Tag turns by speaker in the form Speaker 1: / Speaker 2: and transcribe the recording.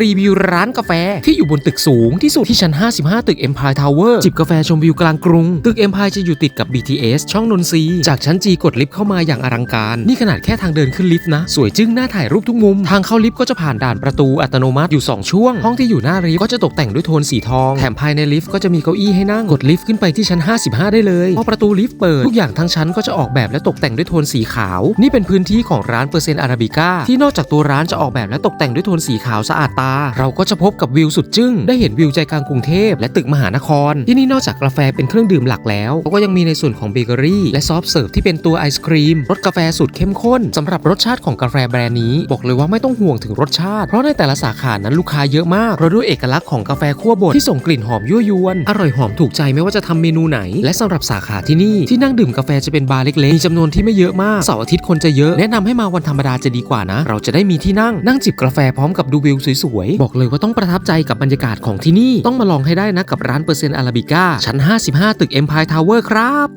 Speaker 1: รีวิวร้านกาแฟที่อยู่บนตึกสูงที่สุดที่ชั้น 55 ตึก Empire Tower จิบกาแฟชมวิวกลางกรุง ตึก Empire จะอยู่ติดกับ BTS ช่องนนทรีจากชั้นจีกดลิฟต์เข้ามาอย่างอลังการ นี่ขนาดแค่ทางเดินขึ้นลิฟต์นะ สวยจึ้งน่าถ่ายรูปทุกมุม ทางเข้าลิฟต์ก็จะผ่านด่านประตูอัตโนมัติอยู่ 2 ช่วง ห้องที่อยู่หน้าลิฟต์ก็จะตกแต่งด้วยโทนสีทอง แถมภายในลิฟต์ก็จะมีเก้าอี้ให้นั่ง กดลิฟต์ขึ้นไปที่ชั้น 55 ได้เลยพอประตูลิฟต์เปิดทุกอย่างทั้งชั้นก็จะออกแบบและตกแต่งด้วยโทนสีขาว นี่เป็นพื้นที่ของร้านเปอร์เซ็นต์อาราบิก้าที่นอกจากตัวร้านจะออกแบบและตกแต่งด้วยโทนสีขาวสะอาดตา เราก็จะพบกับวิวสุดจึ้ง ได้เห็นวิวใจกลางกรุงเทพและตึกมหานคร ที่นี่นอกจากกาแฟเป็นเครื่องดื่มหลักแล้วเขาก็ยังมีในส่วนของเบเกอรี่และซอฟต์เสิร์ฟที่เป็นตัวไอศครีมรสกาแฟสุดเข้มข้นสำหรับรสชาติของกาแฟแบรนด์นี้ บอกเลยว่าไม่ต้องห่วงถึงรสชาติ เพราะในแต่ละสาขานั้นลูกค้าเยอะมากเพราะด้วยเอกลักษณ์ของกาแฟคั่วบดที่ส่งกลิ่นหอมยั่วยวนอร่อยหอมถูกใจไม่ว่าจะทำเมนูไหน และสำหรับสาขาที่นี่ที่นั่งดื่มกาแฟจะเป็นบาร์เล็กๆมีจำนวนที่ไม่เยอะมากเสาร์อาทิตย์คนจะเยอะแนะนำให้มาวันธรรมดาจะดีกว่านะ เราจะได้มีที่นั่งนั่งจิบกาแฟพร้อมกับดูวิวสวยๆ บอกเลยว่าต้องประทับใจกับบรรยากาศของที่นี่ ต้องมาลองให้ได้นะกับร้านเปอร์เซ็นต์อาราบิก้าชั้น 55 ตึก Empire Tower ครับ